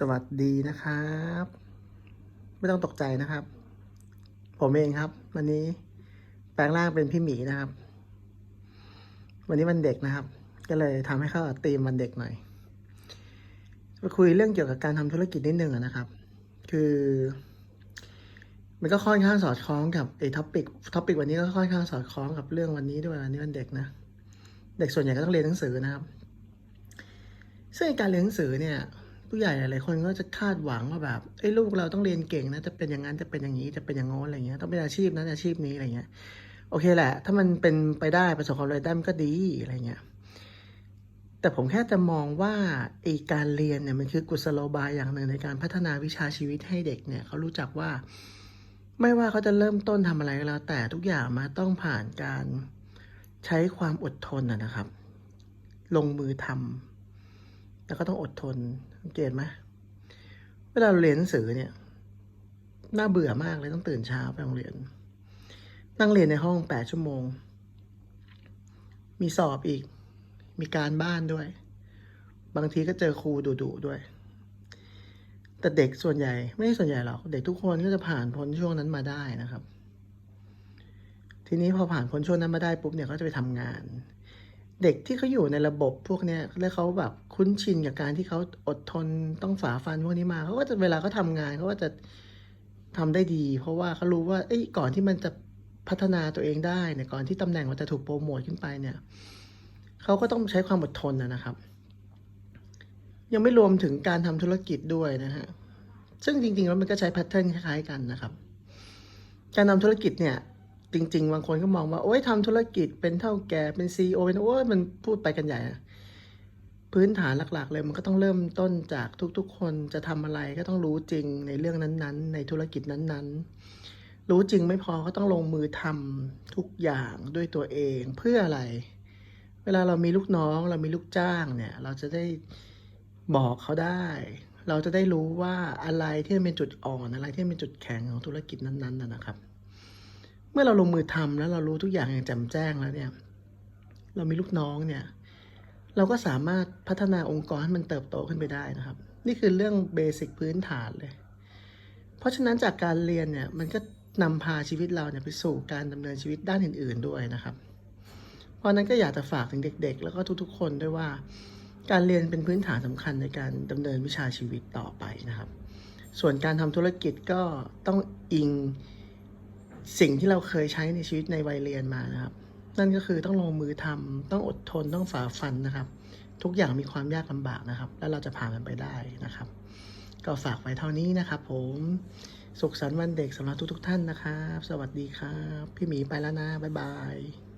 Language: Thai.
สวัสดีนะครับ ไม่ต้องตกใจนะครับ ผมเองครับ วันนี้แปลงร่างเป็นพี่หมีนะครับ วันนี้วันเด็กนะครับ ก็เลยทำให้เข้ากับธีมวันเด็กหน่อยมาคุยเรื่องเกี่ยวกับการทำธุรกิจนิดนึงนะครับ คือ มันก็ค่อนข้างสอดคล้องกับไอ้ท็อปิกท็อปิกวันนี้ก็ค่อนข้างสอดคล้องกับเรื่องวันนี้ด้วยวันนี้วันเด็กนะเด็กส่วนใหญ่ก็ต้องเรียนหนังสือนะครับ ซึ่งการเรียนหนังสือเนี่ย ผู้ใหญ่หลายๆคนก็จะคาดหวังว่าแบบไอ้ลูกเราต้องเรียนเก่งนะจะเป็นอย่างนั้นจะเป็นอย่างนี้จะเป็นอย่างโน้นอะไรเงี้ยต้องเป็นอาชีพนั้นอาชีพนี้อะไรเงี้ยโอเคแหละ ถ้ามันเป็นไปได้ประสบความสำเร็จได้มันก็ดีอะไรเงี้ยแต่ผมแค่จะมองว่าไอ้การเรียนเนี่ยมันคือกุศโลบายอย่างหนึ่งในการพัฒนาวิชาชีวิตให้เด็กเนี่ยเขารู้จักว่า ไม่ว่าเขาจะเริ่มต้นทำอะไรก็แล้ว แต่ทุกอย่างมาต้องผ่านการใช้ความอดทนนะนะครับ ลงมือทำ แล้วก็ต้องอดทนสังเกตไหมเวลาเราเรียนหนังสือเนี่ยน่าเบื่อมากเลยต้องตื่นเช้าไปโรงเรียน นั่งเรียนในห้องแปดชั่วโมง มีสอบอีก มีการบ้านด้วย บางทีก็เจอครูดุๆด้วย แต่เด็กส่วนใหญ่ไม่ใช่ส่วนใหญ่หรอก เด็กทุกคนก็จะผ่านพ้นช่วงนั้นมาได้นะครับ ทีนี้พอผ่านพ้นช่วงนั้นมาได้ปุ๊บเนี่ยก็จะไปทำงาน เด็กที่เขาอยู่ในระบบพวกเนี้ยแล้วเขาแบบคุ้นชินกับการที่เขาอดทนต้องฝ่าฟันพวกนี้มาเขาก็จะเวลาเขาทำงานเขาก็จะทำได้ดี เพราะว่าเขารู้ว่าเอ้ยก่อนที่มันจะพัฒนาตัวเองได้เนี่ยก่อนที่ตำแหน่งมันจะถูกโปรโมทขึ้นไปเนี่ยเขาก็ต้องใช้ความอดทนนะนะครับ ยังไม่รวมถึงการทำธุรกิจด้วยนะฮะซึ่งจริงๆแล้วมันก็ใช้แพทเทิร์นคล้ายๆกันนะครับ การทำธุรกิจเนี่ย จริง ๆ บางคนก็มองว่า โอ้ยทำธุรกิจเป็นเท่าแก่เป็นซีอเป็นโอ้ยมันพูดไปกันใหญ่พื้นฐานหลัก ๆ เลยมันก็ต้องเริ่มต้นจากทุกๆ คนจะทำอะไรก็ต้องรู้จริงในเรื่องนั้นๆ ในธุรกิจนั้นๆ รู้จริงไม่พอก็ต้องลงมือทำทุกอย่างด้วยตัวเองเพื่ออะไร เวลาเรามีลูกน้องเรามีลูกจ้างเนี่ย เราจะได้บอกเขาได้ เราจะได้รู้ว่าอะไรที่เป็นจุดอ่อนอะไรที่เป็นจุดแข็งของธุรกิจนั้นๆนะครับ เมื่อเราลงมือทำแล้วเรารู้ทุกอย่างอย่างแจ่มแจ้งแล้วเนี่ย เรามีลูกน้องเนี่ย เราก็สามารถพัฒนาองค์กรให้มันเติบโตขึ้นไปได้นะครับ นี่คือเรื่องเบสิกพื้นฐานเลย เพราะฉะนั้นจากการเรียนเนี่ยมันก็นำพาชีวิตเราเนี่ยไปสู่การดำเนินชีวิตด้านอื่น ๆด้วยนะครับ เพราะฉะนั้นก็อยากจะฝากถึงเด็ก ๆ แล้วก็ทุกๆ คนด้วยว่า การเรียนเป็นพื้นฐานสำคัญในการดำเนินวิชาชีวิตต่อไปนะครับ ส่วนการทำธุรกิจก็ต้องอิง สิ่งที่เราเคยใช้ในชีวิตในวัยเรียนมานะครับ นั่นก็คือต้องลงมือทำต้องอดทนต้องฝ่าฟันนะครับ ทุกอย่างมีความยากลำบากนะครับ แล้วเราจะผ่านมันไปได้นะครับ ก็ฝากไว้เท่านี้นะครับ ผมสุขสันต์วันเด็กสำหรับทุกๆท่านนะครับ สวัสดีครับ พี่หมีไปแล้วนะบ๊ายบาย